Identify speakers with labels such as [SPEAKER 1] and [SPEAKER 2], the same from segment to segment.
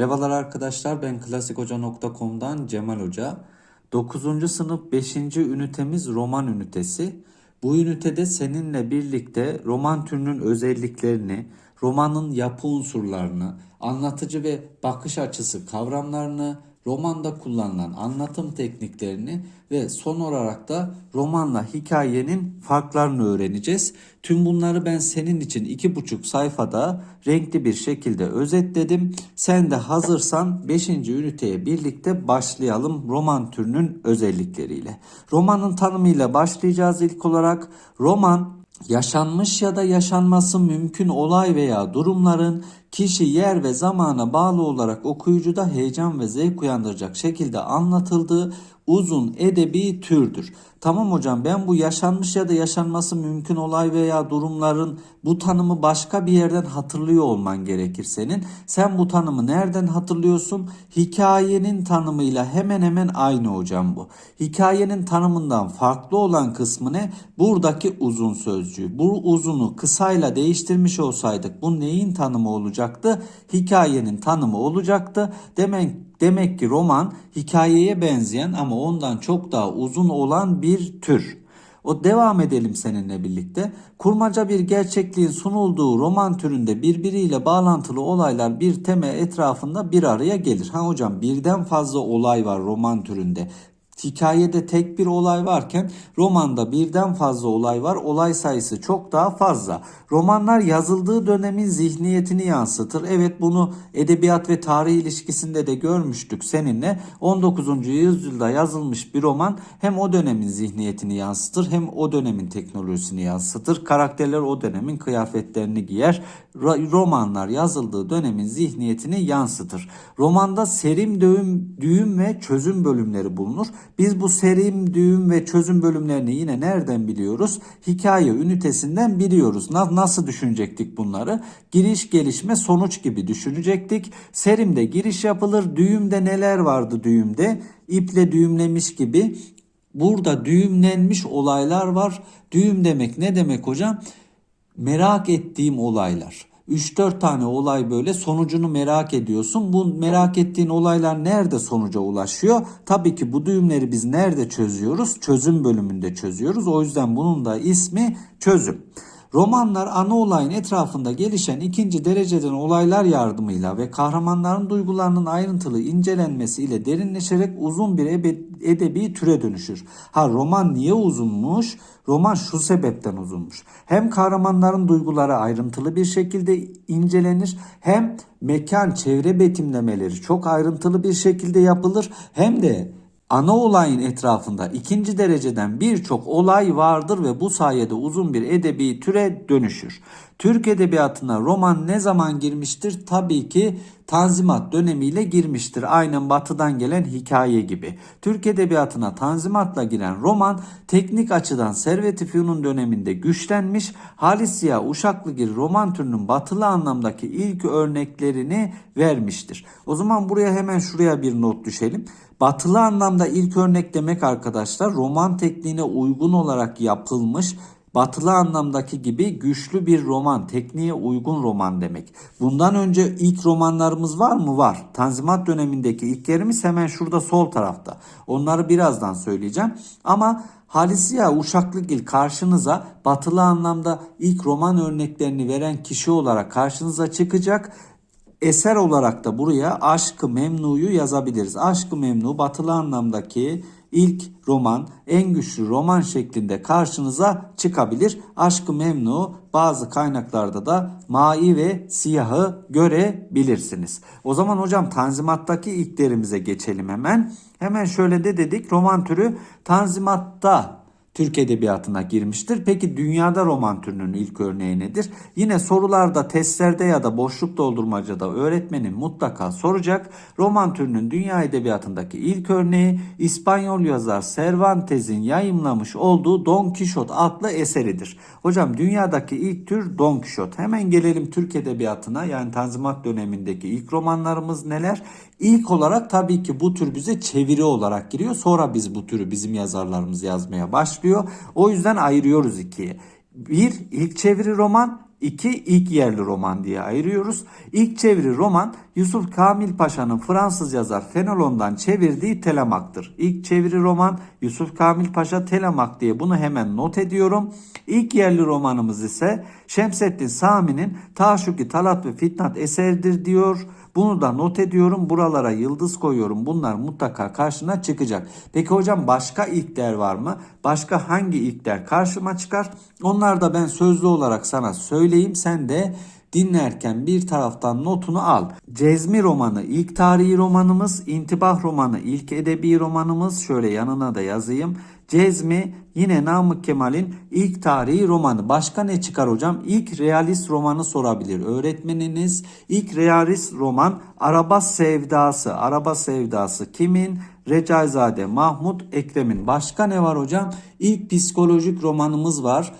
[SPEAKER 1] Merhabalar arkadaşlar ben klasikhoca.com'dan Cemal Hoca. 9. sınıf 5. ünitemiz roman ünitesi. Bu ünitede seninle birlikte roman türünün özelliklerini, romanın yapı unsurlarını, anlatıcı ve bakış açısı kavramlarını, romanda kullanılan anlatım tekniklerini ve son olarak da romanla hikayenin farklarını öğreneceğiz. Tüm bunları ben senin için iki buçuk sayfada renkli bir şekilde özetledim. Sen de hazırsan 5. üniteye birlikte başlayalım roman türünün özellikleriyle. Romanın tanımıyla başlayacağız ilk olarak. Roman yaşanmış ya da yaşanması mümkün olay veya durumların kişi, yer ve zamana bağlı olarak okuyucuda heyecan ve zevk uyandıracak şekilde anlatıldığı uzun edebi türdür. Tamam hocam ben bu yaşanmış ya da yaşanması mümkün olay veya durumların bu tanımı başka bir yerden hatırlıyor olman gerekir senin. Sen bu tanımı nereden hatırlıyorsun? Hikayenin tanımıyla hemen hemen aynı hocam bu. Hikayenin tanımından farklı olan kısmı ne? Buradaki uzun sözcüğü. Bu uzunu kısayla değiştirmiş olsaydık bu neyin tanımı olacaktı? Hikayenin tanımı olacaktı. Demek Demek ki roman hikayeye benzeyen ama ondan çok daha uzun olan bir tür. O devam edelim seninle birlikte. Kurmaca bir gerçekliğin sunulduğu roman türünde birbiriyle bağlantılı olaylar bir temel etrafında bir araya gelir. Ha hocam birden fazla olay var roman türünde. Hikayede tek bir olay varken romanda birden fazla olay var. Olay sayısı çok daha fazla. Romanlar yazıldığı dönemin zihniyetini yansıtır. Evet bunu edebiyat ve tarih ilişkisinde de görmüştük seninle. 19. yüzyılda yazılmış bir roman hem o dönemin zihniyetini yansıtır hem o dönemin teknolojisini yansıtır. Karakterler o dönemin kıyafetlerini giyer. Romanlar yazıldığı dönemin zihniyetini yansıtır. Romanda serim, düğüm, düğüm ve çözüm bölümleri bulunur. Biz bu serim, düğüm ve çözüm bölümlerini yine nereden biliyoruz? Hikaye ünitesinden biliyoruz. Nasıl düşünecektik bunları? Giriş, gelişme, sonuç gibi düşünecektik. Serimde giriş yapılır. Düğümde neler vardı düğümde? İple düğümlemiş gibi. Burada düğümlenmiş olaylar var. Düğüm demek ne demek hocam? Merak ettiğim olaylar. 3-4 tane olay böyle sonucunu merak ediyorsun. Bu merak ettiğin olaylar nerede sonuca ulaşıyor? Tabii ki bu düğümleri biz nerede çözüyoruz? Çözüm bölümünde çözüyoruz. O yüzden bunun da ismi çözüm. Romanlar ana olayın etrafında gelişen ikinci dereceden olaylar yardımıyla ve kahramanların duygularının ayrıntılı incelenmesiyle derinleşerek uzun bir edebi türe dönüşür. Ha roman niye uzunmuş? Roman şu sebepten uzunmuş. Hem kahramanların duyguları ayrıntılı bir şekilde incelenir hem mekan çevre betimlemeleri çok ayrıntılı bir şekilde yapılır hem de ana olayın etrafında ikinci dereceden birçok olay vardır ve bu sayede uzun bir edebi türe dönüşür. Türk edebiyatına roman ne zaman girmiştir? Tabii ki Tanzimat dönemiyle girmiştir. Aynen batıdan gelen hikaye gibi. Türk edebiyatına Tanzimat'la giren roman teknik açıdan Servet-i Fünun döneminde güçlenmiş. Halis Ziya Uşaklıgil roman türünün batılı anlamdaki ilk örneklerini vermiştir. O zaman buraya hemen şuraya bir not düşelim. Batılı anlamda ilk örnek demek arkadaşlar roman tekniğine uygun olarak yapılmış batılı anlamdaki gibi güçlü bir roman, tekniğe uygun roman demek. Bundan önce ilk romanlarımız var mı? Var. Tanzimat dönemindeki ilklerimiz hemen şurada sol tarafta. Onları birazdan söyleyeceğim. Ama Halisiya Uşaklıgil karşınıza batılı anlamda ilk roman örneklerini veren kişi olarak karşınıza çıkacak eser olarak da buraya Aşkı Memnu'yu yazabiliriz. Aşkı Memnu batılı anlamdaki ilk roman, en güçlü roman şeklinde karşınıza çıkabilir. Aşkı Memnu bazı kaynaklarda da mai ve siyahı görebilirsiniz. O zaman hocam Tanzimat'taki ilklerimize geçelim hemen. Hemen şöyle de dedik roman türü Tanzimat'ta Türk edebiyatına girmiştir. Peki dünyada roman türünün ilk örneği nedir? Yine sorularda, testlerde ya da boşluk doldurmacada öğretmenin mutlaka soracak. Roman türünün dünya edebiyatındaki ilk örneği İspanyol yazar Cervantes'in yayımlamış olduğu Don Quixote adlı eseridir. Hocam dünyadaki ilk tür Don Quixote. Hemen gelelim Türk edebiyatına yani Tanzimat dönemindeki ilk romanlarımız neler? İlk olarak tabii ki bu tür bize çeviri olarak giriyor. Sonra biz bu türü bizim yazarlarımız yazmaya başlıyor. O yüzden ayırıyoruz ikiye. Bir ilk çeviri roman, iki ilk yerli roman diye ayırıyoruz. İlk çeviri roman Yusuf Kamil Paşa'nın Fransız yazar Fenelon'dan çevirdiği Telemaktır. İlk çeviri roman Yusuf Kamil Paşa Telemak diye bunu hemen not ediyorum. İlk yerli romanımız ise Şemsettin Sami'nin Taşuki Talat ve Fitnat eseridir diyor. Bunu da not ediyorum. Buralara yıldız koyuyorum. Bunlar mutlaka karşına çıkacak. Peki hocam başka ilkler var mı? Başka hangi ilkler karşıma çıkar? Onlar da ben sözlü olarak sana söyleyeyim. Sen de dinlerken bir taraftan notunu al. Cezmi romanı ilk tarihi romanımız, İntibah romanı ilk edebi romanımız. Şöyle yanına da yazayım. Cezmi yine Namık Kemal'in ilk tarihi romanı. Başka ne çıkar hocam? İlk realist romanı sorabilir öğretmeniniz. İlk realist roman Araba Sevdası. Araba Sevdası kimin? Recaizade Mahmut Ekrem'in. Başka ne var hocam? İlk psikolojik romanımız var.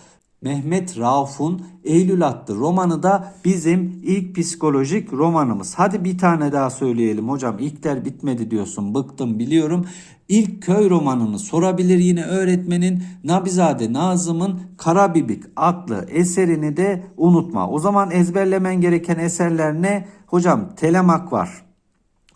[SPEAKER 1] Mehmet Rauf'un Eylül adlı romanı da bizim ilk psikolojik romanımız. Hadi bir tane daha söyleyelim hocam. İlkler bitmedi diyorsun. Bıktım biliyorum. İlk köy romanını sorabilir yine öğretmenin Nabizade Nazım'ın Karabibik adlı eserini de unutma. O zaman ezberlemen gereken eserler ne? Hocam Telemak var.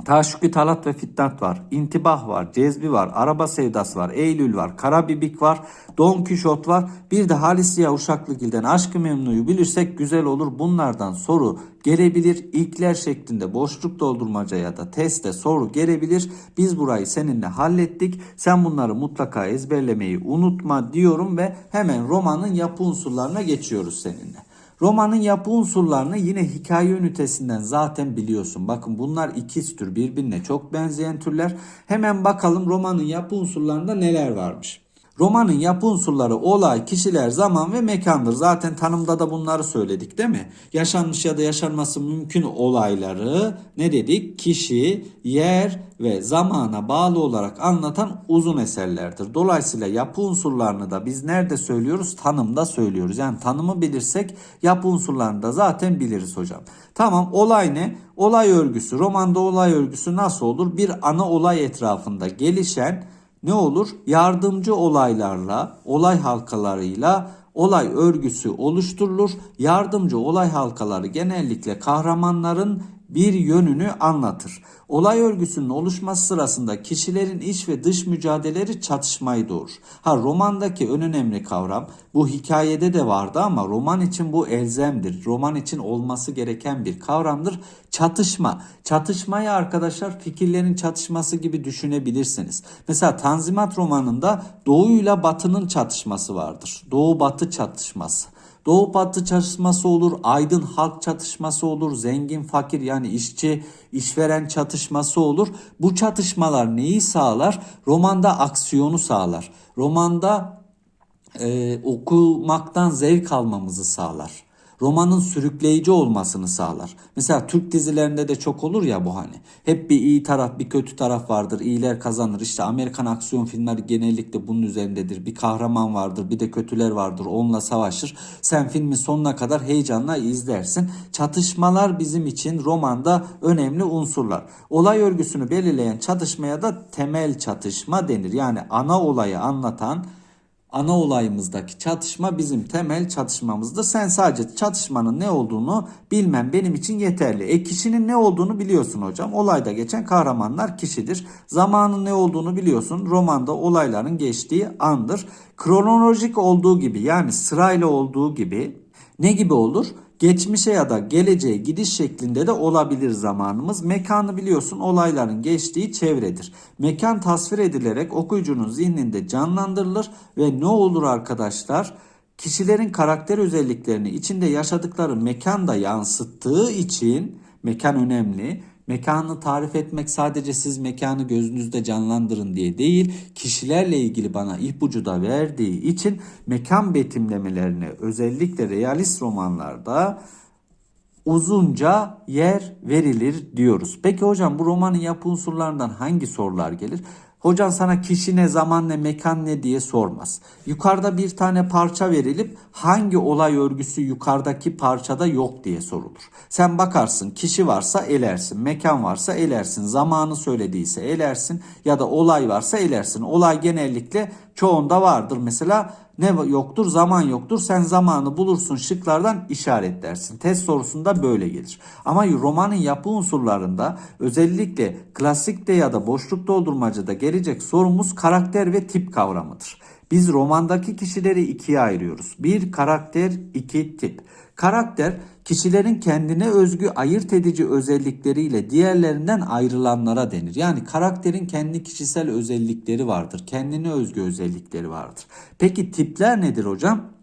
[SPEAKER 1] Taşuki Talat ve Fitnat var. İntibah var. Cezbi var. Araba Sevdası var. Eylül var. Karabibik var. Don Kişot var. Bir de Halis Ziya Uşaklıgil'den Aşkı Memnu'yu bilirsek güzel olur. Bunlardan soru gelebilir. İlkler şeklinde boşluk doldurmaca ya da testte soru gelebilir. Biz burayı seninle hallettik. Sen bunları mutlaka ezberlemeyi unutma diyorum ve hemen romanın yapı unsurlarına geçiyoruz seninle. Romanın yapı unsurlarını yine hikaye ünitesinden zaten biliyorsun. Bakın bunlar ikiz tür birbirine çok benzeyen türler. Hemen bakalım romanın yapı unsurlarında neler varmış. Romanın yapı unsurları olay, kişiler, zaman ve mekandır. Zaten tanımda da bunları söyledik değil mi? Yaşanmış ya da yaşanması mümkün olayları ne dedik? Kişi, yer ve zamana bağlı olarak anlatan uzun eserlerdir. Dolayısıyla yapı unsurlarını da biz nerede söylüyoruz? Tanımda söylüyoruz. Yani tanımı bilirsek yapı unsurlarını da zaten biliriz hocam. Tamam olay ne? Olay örgüsü. Romanda olay örgüsü nasıl olur? Bir ana olay etrafında gelişen ne olur? Yardımcı olaylarla, olay halkalarıyla olay örgüsü oluşturulur. Yardımcı olay halkaları genellikle kahramanların bir yönünü anlatır. Olay örgüsünün oluşması sırasında kişilerin iç ve dış mücadeleleri çatışmayı doğurur. Ha romandaki en önemli kavram bu hikayede de vardı ama roman için bu elzemdir. Roman için olması gereken bir kavramdır. Çatışma. Çatışmayı arkadaşlar fikirlerin çatışması gibi düşünebilirsiniz. Mesela Tanzimat romanında Doğu ile Batı'nın çatışması vardır. Doğu Batı çatışması. Doğu batı çatışması olur, aydın halk çatışması olur, zengin fakir yani işçi işveren çatışması olur. Bu çatışmalar neyi sağlar? Romanda aksiyonu sağlar. Romanda e, okumaktan zevk almamızı sağlar. Romanın sürükleyici olmasını sağlar. Mesela Türk dizilerinde de çok olur ya bu hani. Hep bir iyi taraf bir kötü taraf vardır. İyiler kazanır. İşte Amerikan aksiyon filmleri genellikle bunun üzerindedir. Bir kahraman vardır bir de kötüler vardır. Onunla savaşır. Sen filmin sonuna kadar heyecanla izlersin. Çatışmalar bizim için romanda önemli unsurlar. Olay örgüsünü belirleyen çatışmaya da temel çatışma denir. Yani ana olayı anlatan ana olayımızdaki çatışma bizim temel çatışmamızdır. Sen sadece çatışmanın ne olduğunu bilmem benim için yeterli. E kişinin ne olduğunu biliyorsun hocam. Olayda geçen kahramanlar kişidir. Zamanın ne olduğunu biliyorsun. Romanda olayların geçtiği andır. Kronolojik olduğu gibi yani sırayla olduğu gibi ne gibi olur? Geçmişe ya da geleceğe gidiş şeklinde de olabilir zamanımız. Mekanı biliyorsun olayların geçtiği çevredir. Mekan tasvir edilerek okuyucunun zihninde canlandırılır ve ne olur arkadaşlar? Kişilerin karakter özelliklerini içinde yaşadıkları mekanda yansıttığı için mekan önemli. Mekanı tarif etmek sadece siz mekanı gözünüzde canlandırın diye değil, kişilerle ilgili bana ipucu da verdiği için mekan betimlemelerine özellikle realist romanlarda uzunca yer verilir diyoruz. Peki hocam bu romanın yapı unsurlarından hangi sorular gelir? Hocan sana kişi ne, zaman ne, mekan ne diye sormaz. Yukarıda bir tane parça verilip hangi olay örgüsü yukarıdaki parçada yok diye sorulur. Sen bakarsın kişi varsa elersin, mekan varsa elersin, zamanı söylediyse elersin ya da olay varsa elersin. Olay genellikle çoğunda vardır. Mesela ne yoktur? Zaman yoktur. Sen zamanı bulursun şıklardan işaretlersin. Test sorusunda böyle gelir. Ama romanın yapı unsurlarında özellikle klasikte ya da boşluk doldurmacada gelecek sorumuz karakter ve tip kavramıdır. Biz romandaki kişileri ikiye ayırıyoruz. Bir karakter, iki tip. Karakter kişilerin kendine özgü ayırt edici özellikleriyle diğerlerinden ayrılanlara denir. Yani karakterin kendi kişisel özellikleri vardır. Kendine özgü özellikleri vardır. Peki tipler nedir hocam?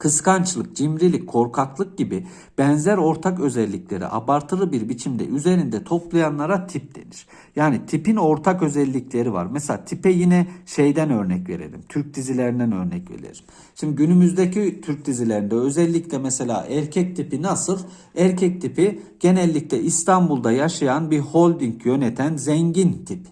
[SPEAKER 1] Kıskançlık, cimrilik, korkaklık gibi benzer ortak özellikleri abartılı bir biçimde üzerinde toplayanlara tip denir. Yani tipin ortak özellikleri var. Mesela tipe yine şeyden örnek verelim. Türk dizilerinden örnek verelim. Şimdi günümüzdeki Türk dizilerinde özellikle mesela erkek tipi nasıl? Erkek tipi genellikle İstanbul'da yaşayan bir holding yöneten zengin tip.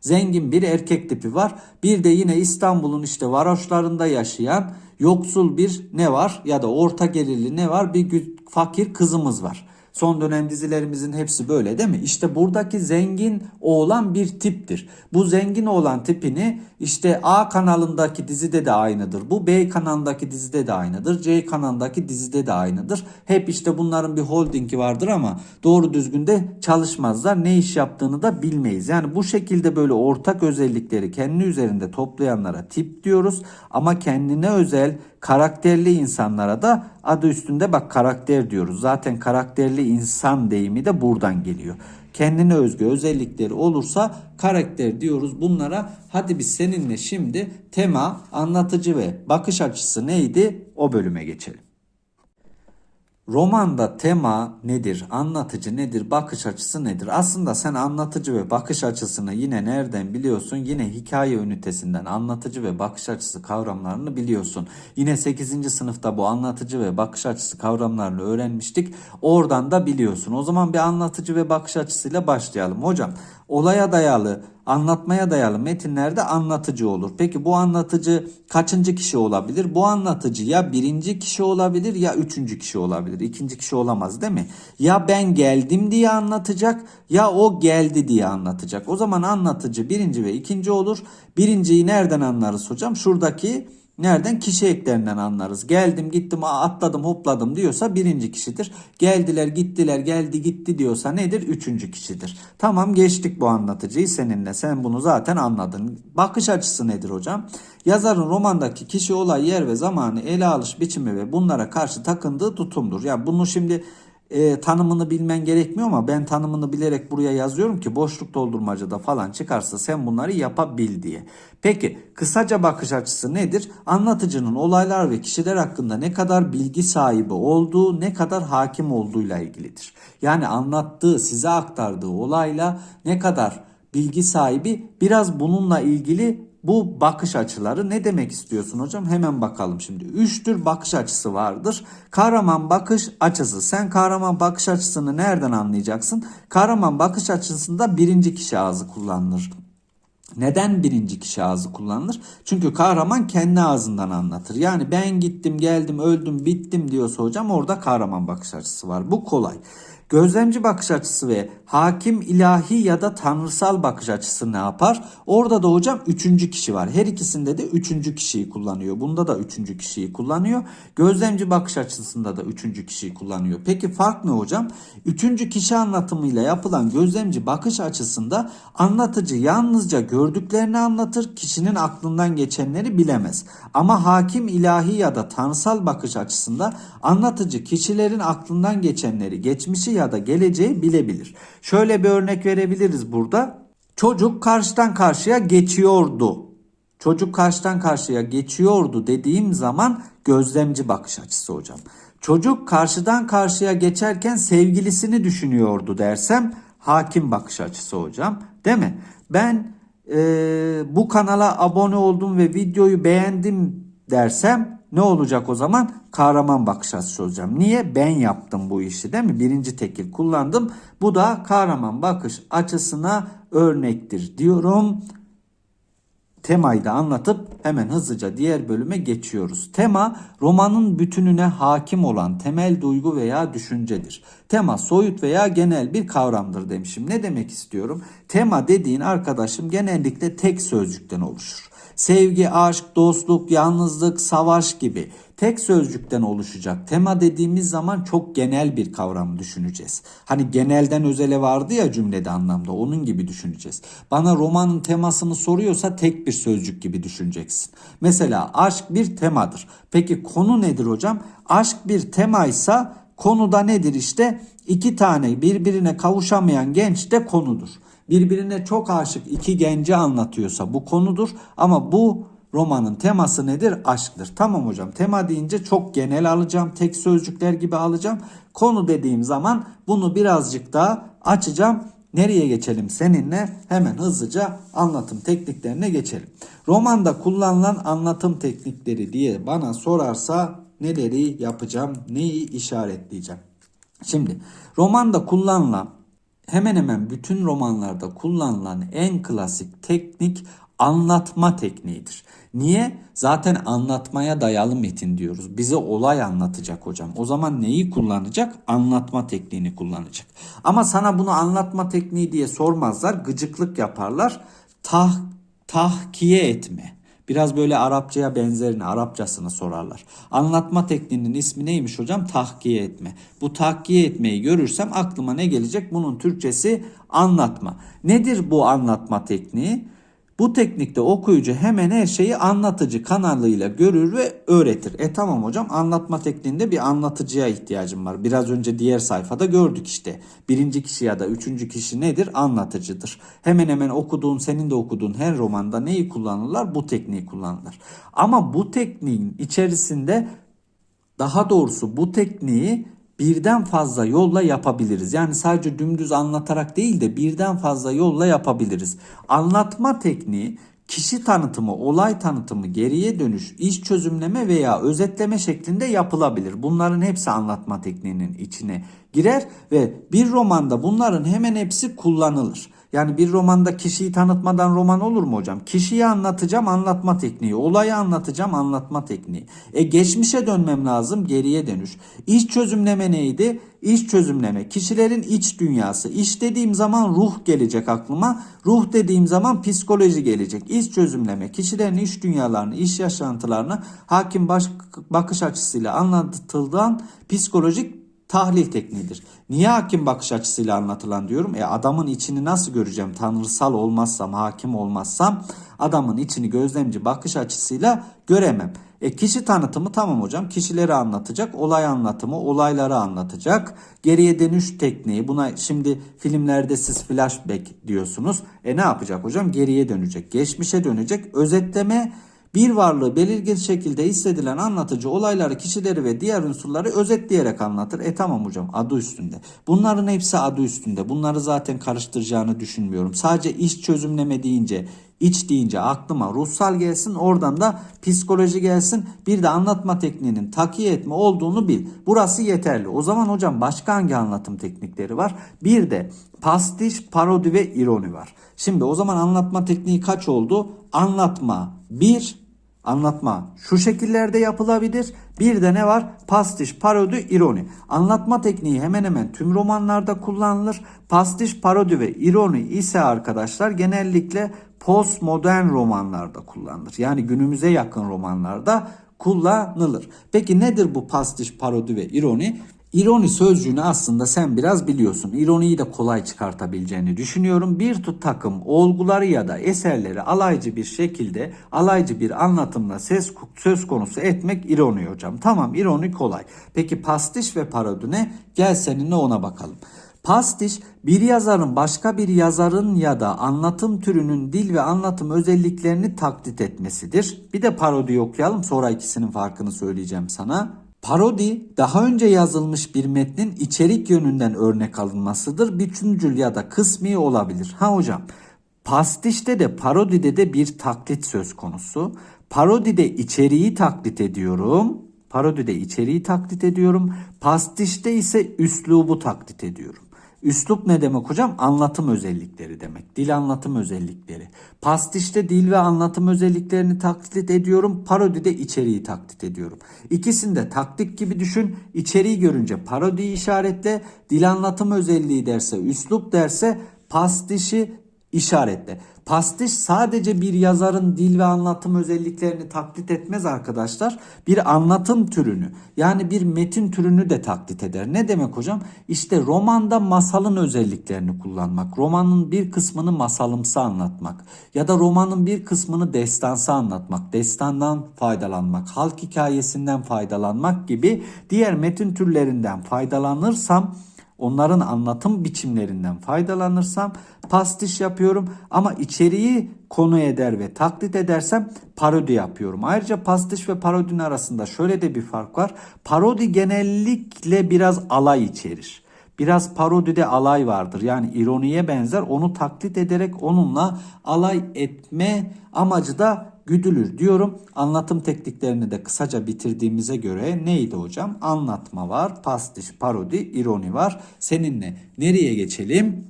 [SPEAKER 1] Zengin bir erkek tipi var. Bir de yine İstanbul'un işte varoşlarında yaşayan yoksul bir ne var ya da orta gelirli ne var bir fakir kızımız var. Son dönem dizilerimizin hepsi böyle değil mi? İşte buradaki zengin oğlan bir tiptir. Bu zengin oğlan tipini işte A kanalındaki dizide de aynıdır. Bu B kanalındaki dizide de aynıdır. C kanalındaki dizide de aynıdır. Hep işte bunların bir holdingi vardır ama doğru düzgün de çalışmazlar. Ne iş yaptığını da bilmeyiz. Yani bu şekilde böyle ortak özellikleri kendi üzerinde toplayanlara tip diyoruz. Ama kendine özel karakterli insanlara da adı üstünde bak karakter diyoruz. Zaten karakterli insan deyimi de buradan geliyor. Kendine özgü özellikleri olursa karakter diyoruz bunlara. Hadi biz seninle şimdi tema, anlatıcı ve bakış açısı neydi o bölüme geçelim. Romanda tema nedir, anlatıcı nedir, bakış açısı nedir? Aslında sen anlatıcı ve bakış açısını yine nereden biliyorsun? Yine hikaye ünitesinden anlatıcı ve bakış açısı kavramlarını biliyorsun. Yine 8. sınıfta bu anlatıcı ve bakış açısı kavramlarını öğrenmiştik. Oradan da biliyorsun. O zaman bir anlatıcı ve bakış açısıyla başlayalım. Hocam olaya dayalı, anlatmaya dayalı metinlerde anlatıcı olur. Peki bu anlatıcı kaçıncı kişi olabilir? Bu anlatıcı ya birinci kişi olabilir ya üçüncü kişi olabilir. İkinci kişi olamaz değil mi? Ya ben geldim diye anlatacak ya o geldi diye anlatacak. O zaman anlatıcı birinci ve ikinci olur. Birinciyi nereden anlarız hocam? Şuradaki Nereden? Kişi eklerinden anlarız. Geldim gittim atladım hopladım diyorsa birinci kişidir. Geldiler gittiler geldi gitti diyorsa nedir? Üçüncü kişidir. Tamam geçtik bu anlatıcıyı seninle. Sen bunu zaten anladın. Bakış açısı nedir hocam? Yazarın romandaki kişi, olay, yer ve zamanı ele alış biçimi ve bunlara karşı takındığı tutumdur. Ya bunu şimdi e, tanımını bilmen gerekmiyor ama ben tanımını bilerek buraya yazıyorum ki boşluk doldurmacada falan çıkarsa sen bunları yapabil diye. Peki kısaca bakış açısı nedir? Anlatıcının olaylar ve kişiler hakkında ne kadar bilgi sahibi olduğu, ne kadar hakim olduğuyla ilgilidir. Yani anlattığı, size aktardığı olayla ne kadar bilgi sahibi biraz bununla ilgili bu bakış açıları ne demek istiyorsun hocam? Hemen bakalım şimdi. Üç tür bakış açısı vardır. Kahraman bakış açısı. Sen kahraman bakış açısını nereden anlayacaksın? Kahraman bakış açısında birinci kişi ağzı kullanılır. Neden birinci kişi ağzı kullanılır? Çünkü kahraman kendi ağzından anlatır. Yani ben gittim, geldim, öldüm, bittim diyorsa hocam orada kahraman bakış açısı var. Bu kolay. Gözlemci bakış açısı ve hakim ilahi ya da tanrısal bakış açısı ne yapar? Orada da hocam üçüncü kişi var. Her ikisinde de üçüncü kişiyi kullanıyor. Bunda da üçüncü kişiyi kullanıyor. Gözlemci bakış açısında da üçüncü kişiyi kullanıyor. Peki fark ne hocam? Üçüncü kişi anlatımıyla yapılan gözlemci bakış açısında anlatıcı yalnızca gördüklerini anlatır, kişinin aklından geçenleri bilemez. Ama hakim ilahi ya da tanrısal bakış açısında anlatıcı kişilerin aklından geçenleri, geçmişi ya da geleceği bilebilir. Şöyle bir örnek verebiliriz burada. Çocuk karşıdan karşıya geçiyordu. Çocuk karşıdan karşıya geçiyordu dediğim zaman gözlemci bakış açısı hocam. Çocuk karşıdan karşıya geçerken sevgilisini düşünüyordu dersem hakim bakış açısı hocam. Değil mi? Ben e, bu kanala abone oldum ve videoyu beğendim dersem ne olacak o zaman? Kahraman bakış açısı olacağım. Niye? Ben yaptım bu işi değil mi? Birinci tekil kullandım. Bu da kahraman bakış açısına örnektir diyorum. Temayı da anlatıp hemen hızlıca diğer bölüme geçiyoruz. Tema romanın bütününe hakim olan temel duygu veya düşüncedir. Tema soyut veya genel bir kavramdır demişim. Ne demek istiyorum? Tema dediğin arkadaşım genellikle tek sözcükten oluşur. Sevgi, aşk, dostluk, yalnızlık, savaş gibi tek sözcükten oluşacak. Tema dediğimiz zaman çok genel bir kavram düşüneceğiz. Hani genelden özele vardı ya cümlede anlamda onun gibi düşüneceğiz. Bana romanın temasını soruyorsa tek bir sözcük gibi düşüneceksin. Mesela aşk bir temadır. Peki konu nedir hocam? Aşk bir temaysa konuda nedir işte? İki tane birbirine kavuşamayan genç de konudur. Birbirine çok aşık iki genci anlatıyorsa bu konudur ama bu romanın teması nedir? Aşktır. Tamam hocam tema deyince çok genel alacağım. Tek sözcükler gibi alacağım. Konu dediğim zaman bunu birazcık daha açacağım. Nereye geçelim seninle? Hemen hızlıca anlatım tekniklerine geçelim. Romanda kullanılan anlatım teknikleri diye bana sorarsa neleri yapacağım, neyi işaretleyeceğim? Şimdi romanda kullanılan hemen hemen bütün romanlarda kullanılan en klasik teknik anlatma tekniğidir. Niye? Zaten anlatmaya dayalı metin diyoruz. Bize olay anlatacak hocam. O zaman neyi kullanacak? Anlatma tekniğini kullanacak. Ama sana bunu anlatma tekniği diye sormazlar. Gıcıklık yaparlar. Tah, tahkiye etme. Biraz böyle Arapçaya benzerini, Arapçasını sorarlar. Anlatma tekniğinin ismi neymiş hocam? Tahkiye etme. Bu tahkiye etmeyi görürsem aklıma ne gelecek? Bunun Türkçesi anlatma. Nedir bu anlatma tekniği? Bu teknikte okuyucu hemen her şeyi anlatıcı kanalıyla görür ve öğretir. E tamam hocam anlatma tekniğinde bir anlatıcıya ihtiyacım var. Biraz önce diğer sayfada gördük işte. Birinci kişi ya da üçüncü kişi nedir? Anlatıcıdır. Hemen hemen okuduğun senin de okuduğun her romanda neyi kullanırlar? Bu tekniği kullanırlar. Ama bu tekniğin içerisinde daha doğrusu bu tekniği birden fazla yolla yapabiliriz. Yani sadece dümdüz anlatarak değil de birden fazla yolla yapabiliriz. Anlatma tekniği kişi tanıtımı, olay tanıtımı, geriye dönüş, iş çözümleme veya özetleme şeklinde yapılabilir. Bunların hepsi anlatma tekniğinin içine girer ve bir romanda bunların hemen hepsi kullanılır. Yani bir romanda kişiyi tanıtmadan roman olur mu hocam? Kişiyi anlatacağım anlatma tekniği. Olayı anlatacağım anlatma tekniği. E geçmişe dönmem lazım geriye dönüş. İş çözümleme neydi? İş çözümleme. Kişilerin iç dünyası. İş dediğim zaman ruh gelecek aklıma. Ruh dediğim zaman psikoloji gelecek. İş çözümleme. Kişilerin iç dünyalarını, iş yaşantılarını hakim bakış açısıyla anlatıldığın psikolojik tahlil tekniğidir. Niye hakim bakış açısıyla anlatılan diyorum? E adamın içini nasıl göreceğim? Tanrısal olmazsam, hakim olmazsam adamın içini gözlemci bakış açısıyla göremem. E kişi tanıtımı tamam hocam. Kişileri anlatacak. Olay anlatımı olayları anlatacak. Geriye dönüş tekniği. Buna şimdi filmlerde siz flashback diyorsunuz. E ne yapacak hocam? Geriye dönecek. Geçmişe dönecek. Özetleme bir varlığı belirgin şekilde hissedilen anlatıcı olayları, kişileri ve diğer unsurları özetleyerek anlatır. E tamam hocam adı üstünde. Bunların hepsi adı üstünde. Bunları zaten karıştıracağını düşünmüyorum. Sadece iş çözümleme deyince, iç deyince aklıma ruhsal gelsin, oradan da psikoloji gelsin. Bir de anlatma tekniğinin takiye etme olduğunu bil. Burası yeterli. O zaman hocam başka hangi anlatım teknikleri var? Bir de pastiş, parodi ve ironi var. Şimdi o zaman anlatma tekniği kaç oldu? Anlatma 1, Anlatma şu şekillerde yapılabilir. Bir de ne var? Pastiş, parodi, ironi. Anlatma tekniği hemen hemen tüm romanlarda kullanılır. Pastiş, parodi ve ironi ise arkadaşlar genellikle postmodern romanlarda kullanılır. Yani günümüze yakın romanlarda kullanılır. Peki nedir bu pastiş, parodi ve ironi? İroni sözcüğünü aslında sen biraz biliyorsun. İroniyi de kolay çıkartabileceğini düşünüyorum. Bir tut takım olguları ya da eserleri alaycı bir şekilde, alaycı bir anlatımla ses, söz konusu etmek ironi hocam. Tamam ironi kolay. Peki pastiş ve parodi ne? Gel seninle ona bakalım. Pastiş bir yazarın başka bir yazarın ya da anlatım türünün dil ve anlatım özelliklerini taklit etmesidir. Bir de parodi okuyalım sonra ikisinin farkını söyleyeceğim sana. Parodi daha önce yazılmış bir metnin içerik yönünden örnek alınmasıdır. Bütüncül ya da kısmi olabilir. Ha hocam pastişte de parodide de bir taklit söz konusu. Parodide içeriği taklit ediyorum. Parodide içeriği taklit ediyorum. Pastişte ise üslubu taklit ediyorum. Üslup ne demek hocam? Anlatım özellikleri demek. Dil anlatım özellikleri. Pastişte dil ve anlatım özelliklerini taklit ediyorum. Parodide içeriği taklit ediyorum. İkisinde taktik gibi düşün. İçeriği görünce parodiyi işaretle. Dil anlatım özelliği derse, üslup derse pastişi işaretle. Pastiş sadece bir yazarın dil ve anlatım özelliklerini taklit etmez arkadaşlar. Bir anlatım türünü yani bir metin türünü de taklit eder. Ne demek hocam? İşte romanda masalın özelliklerini kullanmak. Romanın bir kısmını masalımsı anlatmak. Ya da romanın bir kısmını destansı anlatmak. Destandan faydalanmak. Halk hikayesinden faydalanmak gibi diğer metin türlerinden faydalanırsam onların anlatım biçimlerinden faydalanırsam pastiş yapıyorum ama içeriği konu eder ve taklit edersem parodi yapıyorum. Ayrıca pastiş ve parodinin arasında şöyle de bir fark var. Parodi genellikle biraz alay içerir. Biraz parodide alay vardır. Yani ironiye benzer. Onu taklit ederek onunla alay etme amacı da güdülür diyorum. Anlatım tekniklerini de kısaca bitirdiğimize göre neydi hocam? Anlatma var, pastiş, parodi, ironi var. Seninle nereye geçelim?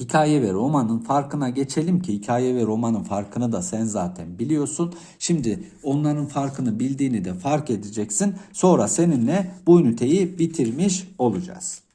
[SPEAKER 1] Hikaye ve romanın farkına geçelim ki hikaye ve romanın farkını da sen zaten biliyorsun. Şimdi onların farkını bildiğini de fark edeceksin. Sonra seninle bu üniteyi bitirmiş olacağız.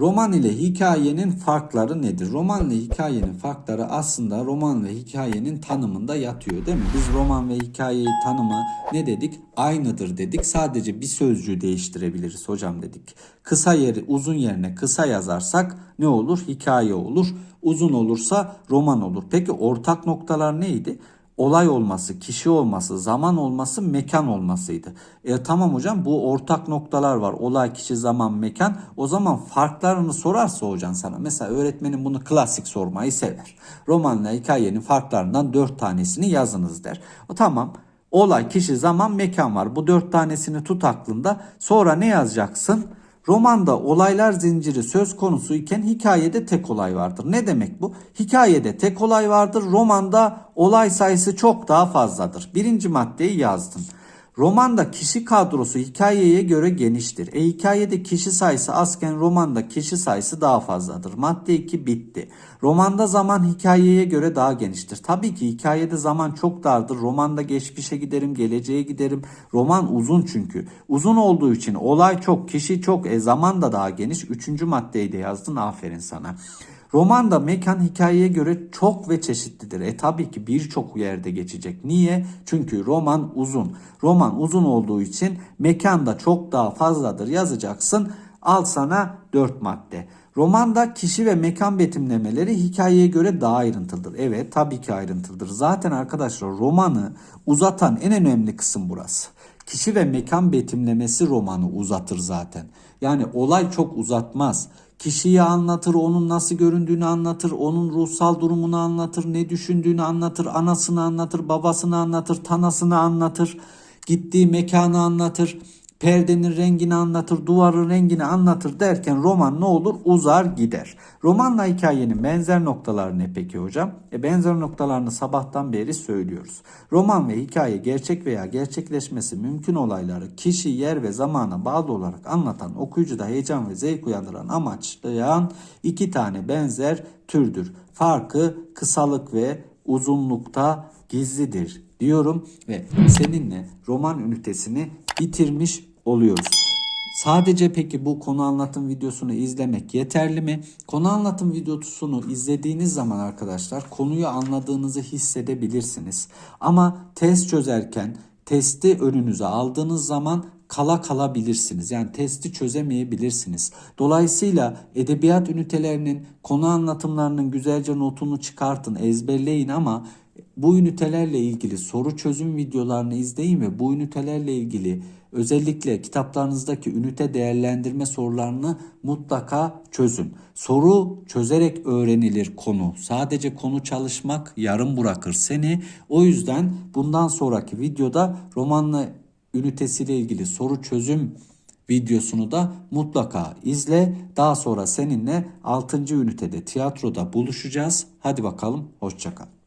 [SPEAKER 1] Roman ile hikayenin farkları nedir? Roman ile hikayenin farkları aslında roman ve hikayenin tanımında yatıyor değil mi? Biz roman ve hikayeyi tanıma ne dedik? Aynıdır dedik. Sadece bir sözcüğü değiştirebiliriz hocam dedik. Kısa yeri uzun yerine kısa yazarsak ne olur? Hikaye olur. Uzun olursa roman olur. Peki ortak noktalar neydi? Olay olması, kişi olması, zaman olması, mekan olmasıydı. E tamam hocam bu ortak noktalar var. Olay, kişi, zaman, mekan. O zaman farklarını sorarsa hocam sana. Mesela öğretmenin bunu klasik sormayı sever. Romanla hikayenin farklarından dört tanesini yazınız der. O tamam. Olay, kişi, zaman, mekan var. Bu dört tanesini tut aklında. Sonra ne yazacaksın? Romanda olaylar zinciri söz konusu iken hikayede tek olay vardır. Ne demek bu? Hikayede tek olay vardır. Romanda olay sayısı çok daha fazladır. Birinci maddeyi yazdın. Romanda kişi kadrosu hikayeye göre geniştir. E hikayede kişi sayısı azken romanda kişi sayısı daha fazladır. Madde 2 bitti. Romanda zaman hikayeye göre daha geniştir. Tabii ki hikayede zaman çok dardır. Romanda geçmişe giderim, geleceğe giderim. Roman uzun çünkü. Uzun olduğu için olay çok, kişi çok, e zaman da daha geniş. Üçüncü maddeyi de yazdın. Aferin sana. Romanda mekan hikayeye göre çok ve çeşitlidir. E tabii ki birçok yerde geçecek. Niye? Çünkü roman uzun. Roman uzun olduğu için mekan da çok daha fazladır yazacaksın. Al sana 4 madde. Romanda kişi ve mekan betimlemeleri hikayeye göre daha ayrıntılıdır. Evet tabii ki ayrıntılıdır. Zaten arkadaşlar romanı uzatan en önemli kısım burası. Kişi ve mekan betimlemesi romanı uzatır zaten. Yani olay çok uzatmaz. Kişiyi anlatır, onun nasıl göründüğünü anlatır, onun ruhsal durumunu anlatır, ne düşündüğünü anlatır, anasını anlatır, babasını anlatır, tanasını anlatır, gittiği mekanı anlatır, perdenin rengini anlatır, duvarın rengini anlatır derken roman ne olur? Uzar gider. Romanla hikayenin benzer noktaları ne peki hocam? E benzer noktalarını sabahtan beri söylüyoruz. Roman ve hikaye gerçek veya gerçekleşmesi mümkün olayları kişi, yer ve zamana bağlı olarak anlatan, okuyucuda heyecan ve zevk uyandıran amaçlayan iki tane benzer türdür. Farkı kısalık ve uzunlukta gizlidir diyorum ve seninle roman ünitesini bitirmiş oluyoruz. Sadece peki bu konu anlatım videosunu izlemek yeterli mi? Konu anlatım videosunu izlediğiniz zaman arkadaşlar konuyu anladığınızı hissedebilirsiniz. Ama test çözerken testi önünüze aldığınız zaman kala kalabilirsiniz. Yani testi çözemeyebilirsiniz. Dolayısıyla edebiyat ünitelerinin konu anlatımlarının güzelce notunu çıkartın, ezberleyin ama bu ünitelerle ilgili soru çözüm videolarını izleyin ve bu ünitelerle ilgili özellikle kitaplarınızdaki ünite değerlendirme sorularını mutlaka çözün. Soru çözerek öğrenilir konu. Sadece konu çalışmak yarım bırakır seni. O yüzden bundan sonraki videoda romanla ünitesiyle ilgili soru çözüm videosunu da mutlaka izle. Daha sonra seninle 6. ünitede tiyatroda buluşacağız. Hadi bakalım hoşçakal.